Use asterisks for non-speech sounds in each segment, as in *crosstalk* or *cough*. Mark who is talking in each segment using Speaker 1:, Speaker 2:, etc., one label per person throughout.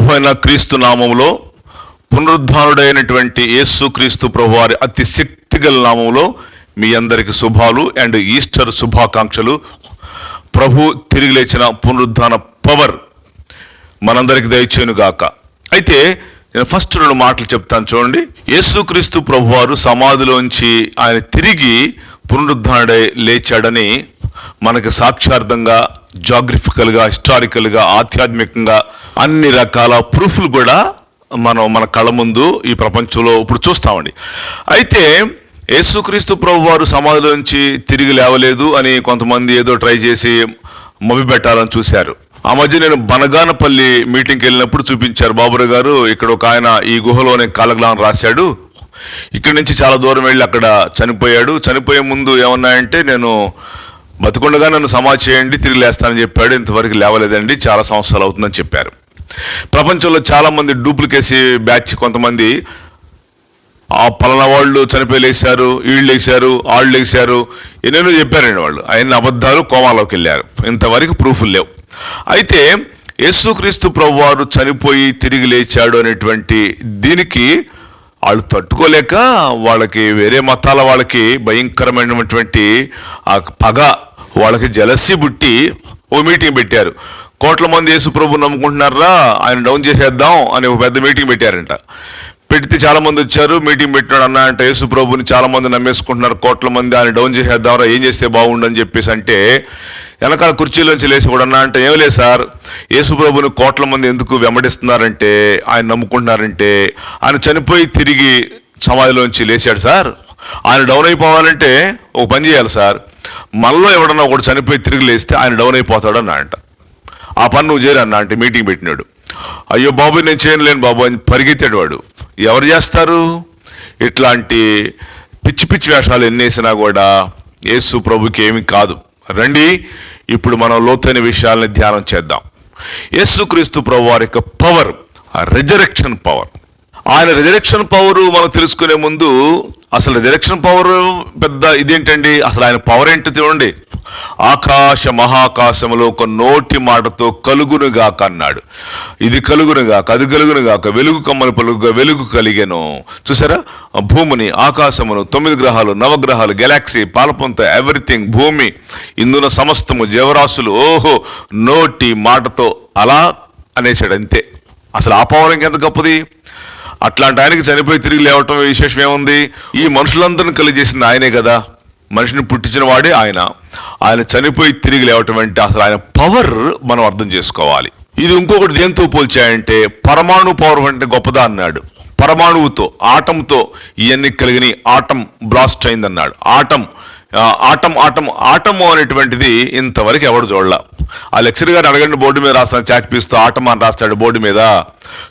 Speaker 1: ప్రభు అయిన క్రీస్తు నామంలో పునరుద్ధానుడైనటువంటి యేసు క్రీస్తు ప్రభు వారి అతి శక్తిగల నామంలో మీ అందరికి శుభాలు అండ్ ఈస్టర్ శుభాకాంక్షలు. ప్రభు తిరిగి లేచిన పునరుద్ధాన పవర్ మనందరికి దయచేను గాక. అయితే నేను ఫస్ట్ రెండు మాటలు చెప్తాను చూడండి. యేసుక్రీస్తు ప్రభువారు సమాధిలోంచి ఆయన తిరిగి పునరుద్ధానుడై లేచాడని మనకి సాక్షార్థంగా జాగ్రఫికల్గా హిస్టారికల్గా ఆధ్యాత్మికంగా అన్ని రకాల ప్రూఫ్లు కూడా మనం మన కళ్ళ ముందు ఈ ప్రపంచంలో ఇప్పుడు చూస్తామండి. అయితే యేసుక్రీస్తు ప్రభు వారు సమాధిలోంచి తిరిగి లేవలేదు అని కొంతమంది ఏదో ట్రై చేసి మొబి పెట్టాలని చూశారు. ఆ మధ్య నేను బనగానపల్లి మీటింగ్కి వెళ్ళినప్పుడు చూపించారు బాబురావు గారు. ఇక్కడ ఒక ఆయన ఈ గుహలోనే కాలగ్లాన్ రాశాడు. ఇక్కడి నుంచి చాలా దూరం వెళ్ళి అక్కడ చనిపోయాడు. చనిపోయే ముందు ఏమన్నాయంటే నేను బతుకుండగా నన్ను సమాచేయండి తిరిగి లేస్తానని చెప్పాడు. ఇంతవరకు లేవలేదండి. చాలా సంవత్సరాలు అవుతుందని చెప్పారు. ప్రపంచంలో చాలామంది డూప్లికేసీ బ్యాచ్ కొంతమంది ఆ పలానా వాళ్ళు చనిపోయి లేచారు వీళ్ళు లేచారు వాళ్ళు లేచారు. ఎన్నెన్నో చెప్పారండి వాళ్ళు. ఆయన అబద్ధాలు కోమాలోకి వెళ్ళారు. ఇంతవరకు ప్రూఫ్లు లేవు. అయితే యేసుక్రీస్తు ప్రభు వారు చనిపోయి తిరిగి లేచాడు అనేటువంటి దీనికి వాళ్ళు తట్టుకోలేక వాళ్ళకి వేరే మతాల వాళ్ళకి భయంకరమైనటువంటి ఆ పగ వాళ్ళకి జలసి బుట్టి ఓ మీటింగ్ పెట్టారు. కోట్ల మంది యేసుప్రభు నమ్ముకుంటున్నారా? ఆయన డౌన్ చేసేద్దాం అని ఒక పెద్ద మీటింగ్ పెట్టారంట. పెడితే చాలామంది వచ్చారు మీటింగ్ పెట్టినాడు అన్న అంటే యేసుప్రభుని చాలామంది నమ్మేసుకుంటున్నారు కోట్ల మంది ఆయన డౌన్ చేసేద్దాంరా ఏం చేస్తే బాగుండని చెప్పేసి అంటే వెనకాల కుర్చీలోంచి లేచి కూడా అన్న అంటే ఏం లేదు సార్ యేసుప్రభుని కోట్ల మంది ఎందుకు వెంబడిస్తున్నారంటే ఆయన నమ్ముకుంటున్నారంటే ఆయన చనిపోయి తిరిగి సమాధిలోంచి లేచాడు సార్. ఆయన డౌన్ అయిపోవాలంటే ఒక పని చేయాలి సార్. మనలో ఎవడన్నా ఒకటి చనిపోయి తిరిగి లేస్తే ఆయన డౌన్ అయిపోతాడు అన్నా అంట. ఆ పని నువ్వు చేయరు అన్న అంటే మీటింగ్ పెట్టినాడు. అయ్యో బాబు నేను చేయలేను బాబు అని పరిగెత్తాడు వాడు. ఎవరు చేస్తారు? ఇట్లాంటి పిచ్చి పిచ్చి వేషాలు ఎన్నేసినా కూడా యేసు ప్రభుకి ఏమి కాదు. రండి ఇప్పుడు మనం లోతైన విషయాల్ని ధ్యానం చేద్దాం. యేసుక్రీస్తు ప్రభు వారి యొక్క పవర్ రిజరెక్షన్ పవర్ ఆయన రిజరెక్షన్ పవర్ మనం తెలుసుకునే ముందు అసలు రిజరెక్షన్ పవర్ పెద్ద ఇదేంటండి? అసలు ఆయన పవర్ ఏంటో చూడండి. ఆకాశ మహాకాశములో ఒక నోటి మాటతో కలుగునుగాక అన్నాడు. ఇది కలుగునుగాక అది కలుగునుగాక వెలుగు కమ్మలు పలుగుగా వెలుగు కలిగెను. చూసారా? భూమిని ఆకాశమును తొమ్మిది గ్రహాలు నవగ్రహాలు గెలాక్సీ పాలపొంత ఎవ్రీథింగ్ భూమి ఇందున సమస్తము జీవరాశులు ఓహో నోటి మాటతో అలా అనేసాడు అంతే. అసలు ఆ పవర్ ఇంకెంత గొప్పది? అట్లాంటి ఆయనకి చనిపోయి తిరిగి లేవటం విశేషం ఏముంది? ఈ మనుషులందరిని కలిగజేసింది ఆయనే కదా. మనిషిని పుట్టించిన వాడే ఆయన. ఆయన చనిపోయి తిరిగి లేవటం అంటే అసలు ఆయన పవర్ మనం అర్థం చేసుకోవాలి. ఇది ఇంకొకటి దేంతో పోల్చాయంటే పరమాణు పవర్ అంటే గొప్పదా అన్నాడు. పరమాణువుతో ఆటంతో ఇవన్నీ కలిగిన ఆటం బ్లాస్ట్ అయిందన్నాడు. ఆటం ఆటం ఆటం ఆటము అనేటువంటిది ఇంతవరకు ఎవడు చూడాల. ఆ లెక్చర్ గారు అడగండి బోర్డు మీద రాస్తాను చాక్ పీస్తో ఆటం అని రాస్తాడు బోర్డు మీద.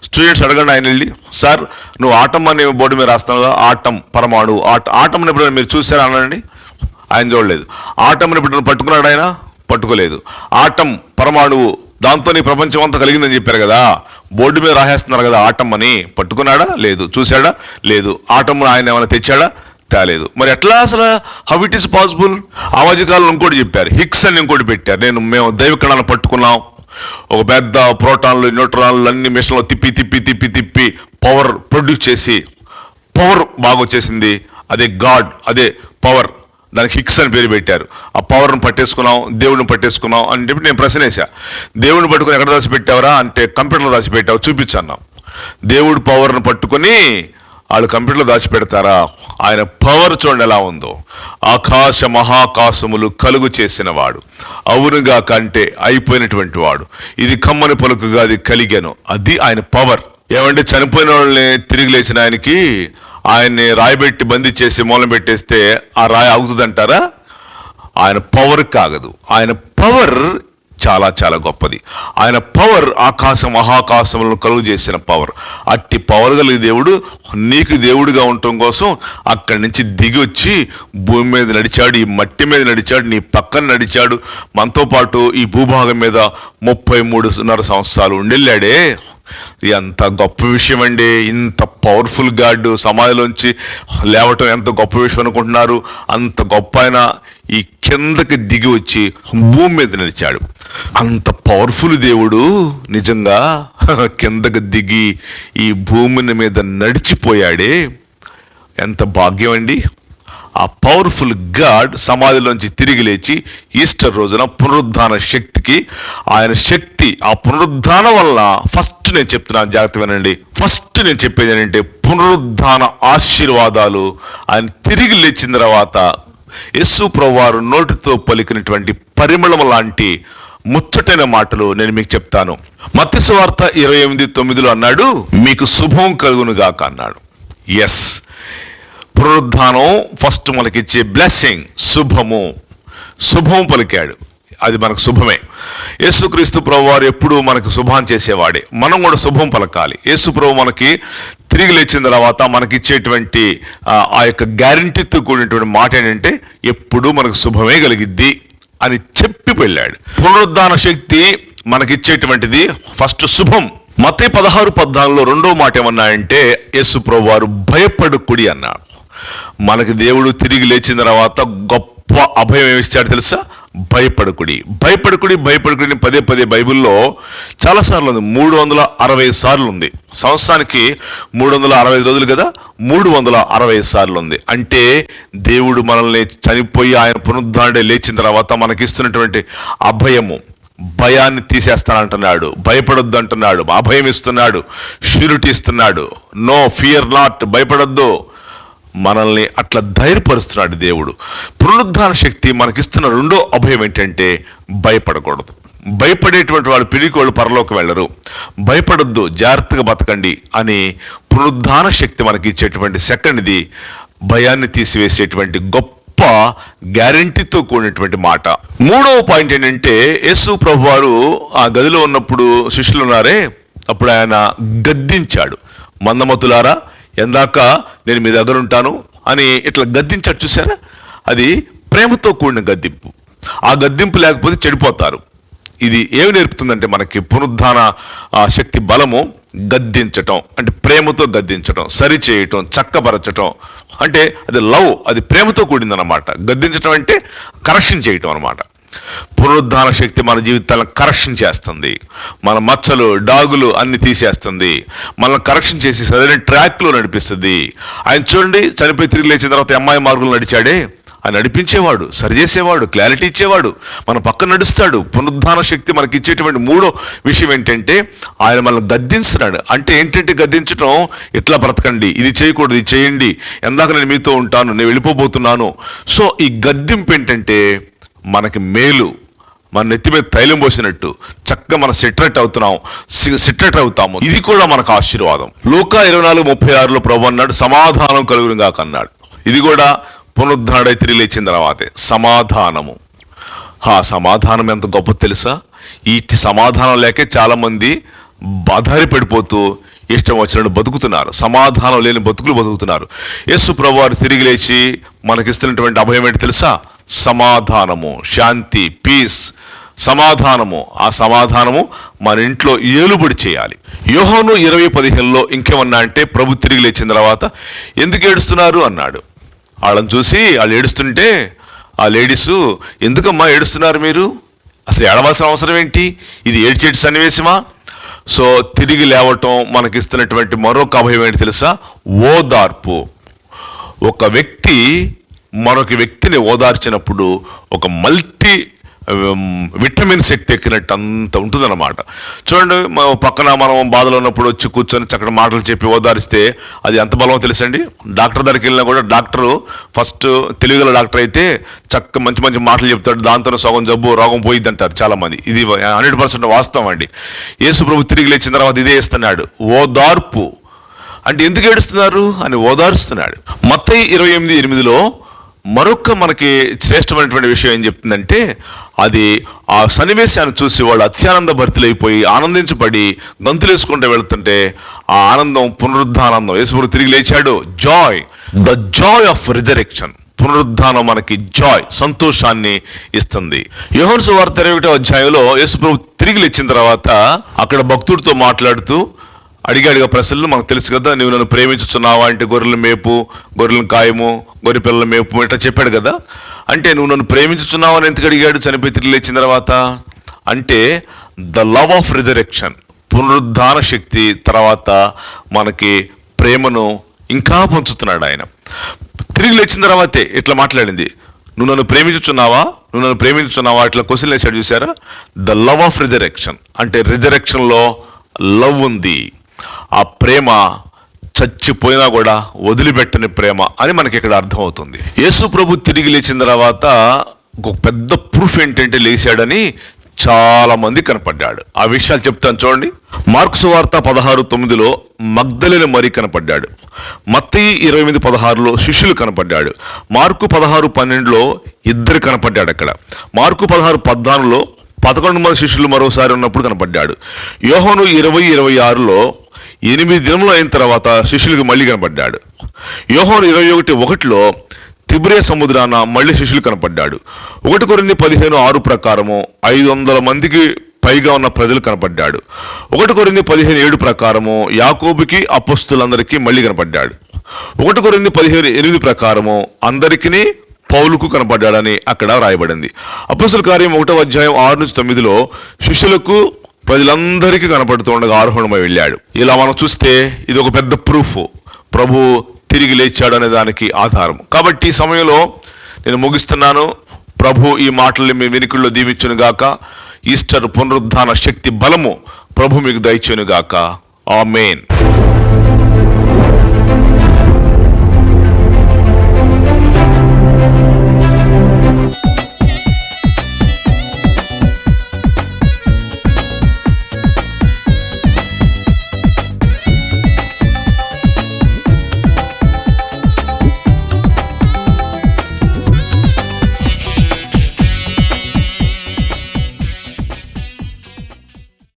Speaker 1: స్టూడెంట్స్ అడగండి ఆయన వెళ్ళి సార్ నువ్వు ఆటం అని బోర్డు మీద రాస్తావు కదా ఆటం పరమాణు ఆట ఆటం ఎప్పుడైనా మీరు చూసారా అనండి? ఆయన చూడలేదు. ఆటం ఎప్పుడైనా పట్టుకున్నాడు ఆయన? పట్టుకోలేదు. ఆటం పరమాణువు దాంతో నీ ప్రపంచం అంతా కలిగిందని చెప్పారు కదా. బోర్డు మీద రాసేస్తున్నారు కదా ఆటం అని. పట్టుకున్నాడా? లేదు. చూశాడా? లేదు. ఆటం ఆయన ఏమైనా తెచ్చాడా? తేలేదు. మరి ఎట్లా అసలు హౌ ఇట్ ఈస్ పాసిబుల్ ఆ ఇంకోటి చెప్పారు. హిక్స్ అని ఇంకోటి పెట్టారు. నేను మేము దైవకణాలను పట్టుకున్నాం. ఒక పెద్ద ప్రోటాన్లు న్యూట్రాన్లు అన్ని మిషన్లో తిప్పి తిప్పి తిప్పి తిప్పి పవర్ ప్రొడ్యూస్ చేసి పవర్ బాగా వచ్చేసింది అదే గాడ్ అదే పవర్ దానికి హిక్స్ అని పేరు పెట్టారు. ఆ పవర్ను పట్టేసుకున్నాం దేవుడిని పట్టేసుకున్నాం అని చెప్పి నేను ప్రశ్న వేసా దేవుడిని పట్టుకుని ఎక్కడ దాచిపెట్టావరా? అంటే కంప్యూటర్లో దాచిపెట్టావు చూపించన్నాం దేవుడు పవర్ను పట్టుకొని వాళ్ళు కంప్యూటర్లో దాచిపెడతారా? ఆయన పవర్ చూడండి ఎలా ఉందో. ఆకాశ మహాకాశములు కలుగు చేసిన వాడు. అవునుగా కంటే అయిపోయినటువంటి వాడు. ఇది కమ్మని పలుకుగా అది కలిగాను. అది ఆయన పవర్. ఏమంటే చనిపోయిన వాళ్ళని తిరిగి లేచిన ఆయనకి ఆయన్ని రాయబెట్టి బందీ చేసి మూలం పెట్టేస్తే ఆ రాయి ఆగుతుందంటారా? ఆయన పవర్ కాగదు. ఆయన పవర్ చాలా చాలా గొప్పది. ఆయన పవర్ ఆకాశం మహాకాశములను కలుగు చేసిన పవర్ అట్టి పవర్ కలిగి దేవుడు నీకు దేవుడిగా ఉండటం కోసం అక్కడి నుంచి దిగి వచ్చి భూమి మీద నడిచాడు ఈ మట్టి మీద నడిచాడు నీ పక్కన నడిచాడు. మనతో పాటు ఈ భూభాగం మీద ముప్పై మూడున్నర సంవత్సరాలు ఉండెళ్ళాడే. ఎంత గొప్ప విషయం అండి ఇంత పవర్ఫుల్ గాడ్ సమాధిలోంచి లేవటం ఎంత గొప్ప విషయం అనుకుంటున్నారు. అంత గొప్ప ఆయన ఈ కిందకి దిగి వచ్చి భూమి మీద నిలిచాడు. అంత పవర్ఫుల్ దేవుడు నిజంగా *laughs* కిందకి దిగి ఈ భూమిని మీద నడిచిపోయాడే. ఎంత భాగ్యం అండి. ఆ పవర్ఫుల్ గాడ్ సమాధిలోంచి తిరిగి లేచి ఈస్టర్ రోజున పునరుద్ధాన శక్తికి ఆయన శక్తి ఆ పునరుద్ధాన వల్ల ఫస్ట్ నేను చెప్తున్నాను జాగ్రత్త వినండి. ఫస్ట్ నేను చెప్పేది ఏంటంటే పునరుద్ధాన ఆశీర్వాదాలు ఆయన తిరిగి లేచిన తర్వాత యేసు ప్రవారు నోటితో పలికినటువంటి పరిమళం లాంటి ముచ్చటైన మాటలు నేను మీకు చెప్తాను. మత్స్య వార్త ఇరవై ఎనిమిది తొమ్మిదిలో అన్నాడు మీకు శుభం కలుగునుగాక అన్నాడు. ఎస్ పునరుద్ధానం ఫస్ట్ మనకిచ్చే బ్లెస్సింగ్ శుభము. శుభం పలికాడు. అది మనకు శుభమే. యేసుక్రీస్తు ప్రభు వారు ఎప్పుడు మనకు శుభం చేసేవాడే. మనం కూడా శుభం పలకాలి. యేసు ప్రభు మనకి తిరిగి లేచిన తర్వాత మనకిచ్చేటువంటి ఆ, ఆ యొక్క గ్యారంటీతో కూడినటువంటి మాట ఏంటంటే ఎప్పుడూ మనకు శుభమే కలిగిద్ది అని చెప్పి వెళ్ళాడు. పునరుద్ధాన శక్తి మనకిచ్చేటువంటిది ఫస్ట్ శుభం. మతే పదహారు పద్నాలుగులో రెండో మాట ఏమన్నాయంటే యేసు ప్రభు వారు భయపడుకుడి అన్నాడు మనకి దేవుడు తిరిగి లేచిన తర్వాత గొప్ప అభయం ఏమిచ్చాడు తెలుసా? భయపడకుడి. భయపడకుడి భయపడకుడి పదే పదే బైబిల్లో చాలా సార్లు ఉంది మూడు వందల అరవై సార్లు ఉంది సంవత్సరానికి మూడు వందల అరవై రోజులు కదా? మూడు వందల అరవై సార్లు ఉంది అంటే దేవుడు మనల్ని చనిపోయి ఆయన పునరుద్ధరణే లేచిన తర్వాత మనకిస్తున్నటువంటి అభయము. భయాన్ని తీసేస్తానంటున్నాడు. భయపడొద్దు అంటున్నాడు అభయం ఇస్తున్నాడు. షూరిటీ ఇస్తున్నాడు. No fear not. భయపడొద్దు. మనల్ని అట్లా ధైర్యపరుస్తున్నాడు దేవుడు. పునరుద్ధాన శక్తి మనకిస్తున్న రెండో అభయం ఏంటంటే భయపడకూడదు. భయపడేటువంటి వాళ్ళు పిరికి వాళ్ళు పరలోకి వెళ్ళరు. భయపడొద్దు జాగ్రత్తగా బతకండి అని పునరుద్ధాన శక్తి మనకి ఇచ్చేటువంటి సెకండ్ది భయాన్ని తీసివేసేటువంటి గొప్ప గ్యారంటీతో కూడినటువంటి మాట. మూడవ పాయింట్ ఏంటంటే యేసు ప్రభు వారు ఆ గదిలో ఉన్నప్పుడు శిష్యులు ఉన్నారే అప్పుడు ఆయన గద్దించాడు. మందమతులారా ఎందాక నేను మీ దగ్గర ఉంటాను అని ఇట్లా గద్దించాడు చూసారా అది ప్రేమతో కూడిన గద్దింపు. ఆ గద్దింపు లేకపోతే చెడిపోతారు. ఇది ఏమి నేర్పుతుందంటే మనకి పునరుద్ధాన శక్తి బలము గద్దించటం అంటే ప్రేమతో గద్దించటం సరిచేయటం చక్కపరచటం అంటే అది లవ్ అది ప్రేమతో కూడిందన్నమాట. గద్దించటం అంటే కరెక్షన్ చేయటం అనమాట పునరుద్ధాన శక్తి మన జీవితాలను కరెక్షన్ చేస్తుంది. మన మచ్చలు డాగులు అన్ని తీసేస్తుంది. మనల్ని కరెక్షన్ చేసి సరైన ట్రాక్లో నడిపిస్తుంది. ఆయన చూడండి చనిపోయి తిరిగి లేచిన తర్వాత అమ్మాయి మార్గులు నడిచాడే. ఆయన నడిపించేవాడు సరిచేసేవాడు క్లారిటీ ఇచ్చేవాడు. మన పక్కన నడుస్తాడు. పునరుద్ధాన శక్తి మనకి ఇచ్చేటువంటి మూడో విషయం ఏంటంటే ఆయన మనల్ని గద్దిస్తున్నాడు అంటే ఏంటంటే గద్దించడం ఎట్లా బ్రతకండి? ఇది చేయకూడదు ఇది చేయండి. ఎందాక నేను మీతో ఉంటాను నేను వెళ్ళిపోబోతున్నాను. సో ఈ గద్దింపు ఏంటంటే మనకి మేలు మన నెత్తి మీద తైలం పోసినట్టు చక్కగా మనం సిట్రెట్ అవుతున్నాం సిట్రెట్ అవుతాము. ఇది కూడా మనకు ఆశీర్వాదం. లోకా ఇరవై నాలుగు ముప్పై ఆరులో ప్రభు అన్నాడు సమాధానం కలుగును గాక అన్నాడు. ఇది కూడా పునరుద్ధరణై తిరిగి లేచిన తర్వాతే సమాధానము. ఆ సమాధానం ఎంత గొప్ప తెలుసా? ఈ సమాధానం లేకే చాలామంది బాధారి పడిపోతూ ఇష్టం వచ్చినట్టు బతుకుతున్నారు. సమాధానం లేని బతుకులు బతుకుతున్నారు. యేసు ప్రభు వారు తిరిగి లేచి మనకిస్తున్నటువంటి అభయం ఏంటి తెలుసా? సమాధానము శాంతి పీస్ సమాధానము. ఆ సమాధానము మన ఇంట్లో ఏలుబడి చేయాలి. యోహోను ఇరవై పదిహేనులో ఇంకేమన్నా అంటే ప్రభు తిరిగి లేచిన తర్వాత ఎందుకు ఏడుస్తున్నారు అన్నాడు. వాళ్ళని చూసి వాళ్ళు ఏడుస్తుంటే ఆ లేడీసు ఎందుకమ్మా ఏడుస్తున్నారు మీరు? అసలు ఏడవలసిన అవసరం ఏంటి? ఇది ఏడ్చేటి సన్నివేశమా? సో తిరిగి లేవటం మనకిస్తున్నటువంటి మరొక అభయం ఏంటి తెలుసా? ఓదార్పు. ఒక వ్యక్తి మరొక వ్యక్తిని ఓదార్చినప్పుడు ఒక మల్టీ విటమిన్ శక్తి ఎక్కినట్టు అంత ఉంటుందన్నమాట. చూడండి పక్కన మనం బాధలో ఉన్నప్పుడు వచ్చి కూర్చొని చక్కటి మాటలు చెప్పి ఓదారిస్తే అది ఎంత బలమో తెలుసండి? డాక్టర్ దగ్గరికి వెళ్ళినా కూడా డాక్టరు ఫస్ట్ తెలివిగల డాక్టర్ అయితే చక్క మంచి మంచి మాటలు చెప్తాడు. దాంతో సగం జబ్బు రోగం పోయిద్ది అంటారు చాలామంది. ఇది హండ్రెడ్ పర్సెంట్ వాస్తవం అండి. యేసు ప్రభు తిరిగి లేచిన తర్వాత ఇదే ఇస్తున్నాడు ఓదార్పు. అంటే ఎందుకు ఏడుస్తున్నారు? అని ఓదారుస్తున్నాడు. మత్తయి ఇరవై ఎనిమిది ఎనిమిదిలో మరొక మనకి శ్రేష్టమైనటువంటి విషయం ఏం చెప్తుందంటే అది ఆ సన్నివేశాన్ని చూసి వాళ్ళు అత్యానంద భర్తలైపోయి ఆనందించబడి గంతులేసుకుంటూ వెళుతుంటే ఆ ఆనందం పునరుద్ధానందం. యేసుప్రభు తిరిగి లేచాడు. Joy the joy of resurrection పునరుద్ధానం మనకి జాయ్ సంతోషాన్ని ఇస్తుంది. యోహన్ సువార్త ఇరవై ఒకటో అధ్యాయంలో యేసుప్రభు తిరిగి లేచిన తర్వాత అక్కడ భక్తుడితో మాట్లాడుతూ అడిగాడుగా ప్రశ్నలు మనకు తెలుసు కదా నువ్వు నన్ను ప్రేమించుతున్నావా అంటే గొర్రెల మేపు గొర్రెల కాయము గొర్రె పిల్లల మేపు ఇట్లా చెప్పాడు కదా. అంటే నువ్వు నన్ను ప్రేమించుచున్నావు? అని ఎందుకు అడిగాడు చనిపోయి తిరిగి లేచిన తర్వాత? అంటే ద లవ్ ఆఫ్ రిజరెక్షన్ పునరుద్ధాన శక్తి తర్వాత మనకి ప్రేమను ఇంకా పంచుతున్నాడు ఆయన. తిరిగి లేచిన తర్వాతే ఇట్లా మాట్లాడింది. నువ్వు నన్ను ప్రేమించుచున్నావా? నువ్వు నన్ను ప్రేమించుచున్నావా? ఇట్లా క్వశ్చన్ వేసాడు చూసారా ద లవ్ ఆఫ్ రిజరెక్షన్ అంటే రిజరెక్షన్లో లవ్ ఉంది. ఆ ప్రేమ చచ్చిపోయినా కూడా వదిలిపెట్టని ప్రేమ అని మనకి ఇక్కడ అర్థమవుతుంది. యేసు ప్రభు తిరిగి లేచిన తర్వాత ఒక పెద్ద ప్రూఫ్ ఏంటంటే లేచాడని చాలా మంది కనపడ్డాడు. ఆ విషయాలు చెప్తాను చూడండి. మార్క్స్ వార్త పదహారు తొమ్మిదిలో మగ్ధలేని మరి కనపడ్డాడు. మత్తయి ఇరవై ఎనిమిది పదహారులో శిష్యులు కనపడ్డాడు. మార్కు పదహారు పన్నెండులో ఇద్దరు కనపడ్డాడు అక్కడ. మార్కు పదహారు పద్నాలుగులో పదకొండు మంది శిష్యులు మరోసారి ఉన్నప్పుడు కనపడ్డాడు. యోహోను ఇరవై ఇరవై ఆరులో ఎనిమిది దినములు అయిన తర్వాత శిష్యులకు మళ్ళీ కనపడ్డాడు. యోహోను ఇరవై ఒకటి ఒకటిలో తిబ్రే సముద్రాన మళ్ళీ శిష్యులు కనపడ్డాడు. ఒకటి కొరింది పదిహేను ఆరు ప్రకారము ఐదు వందల మందికి పైగా ఉన్న ప్రజలు కనపడ్డాడు. ఒకటి కొరింది పదిహేను ఏడు ప్రకారము యాకోబుకి అపస్తులందరికీ మళ్ళీ కనపడ్డాడు. ఒకటి కొరింది పదిహేను ఎనిమిది ప్రకారము అందరికీ పౌలుకు కనపడ్డాడని అక్కడ రాయబడింది. అపస్తుల కార్యం ఒకటో అధ్యాయం ఆరు నుంచి తొమ్మిదిలో శిష్యులకు ప్రజలందరికీ కనపడుతూ ఉండగా ఆరోహణమై వెళ్ళాడు. ఇలా మనం చూస్తే ఇది ఒక పెద్ద ప్రూఫ్ ప్రభు తిరిగి లేచాడు అనే దానికి ఆధారం. కాబట్టి ఈ సమయంలో నేను ముగిస్తున్నాను. ప్రభు ఈ మాటల్ని మీ వెనుకల్లో దీవించును గాక. ఈస్టర్ పునరుద్ధాన శక్తి బలము ప్రభు మీకు దయచేను గాక. ఆమెన్.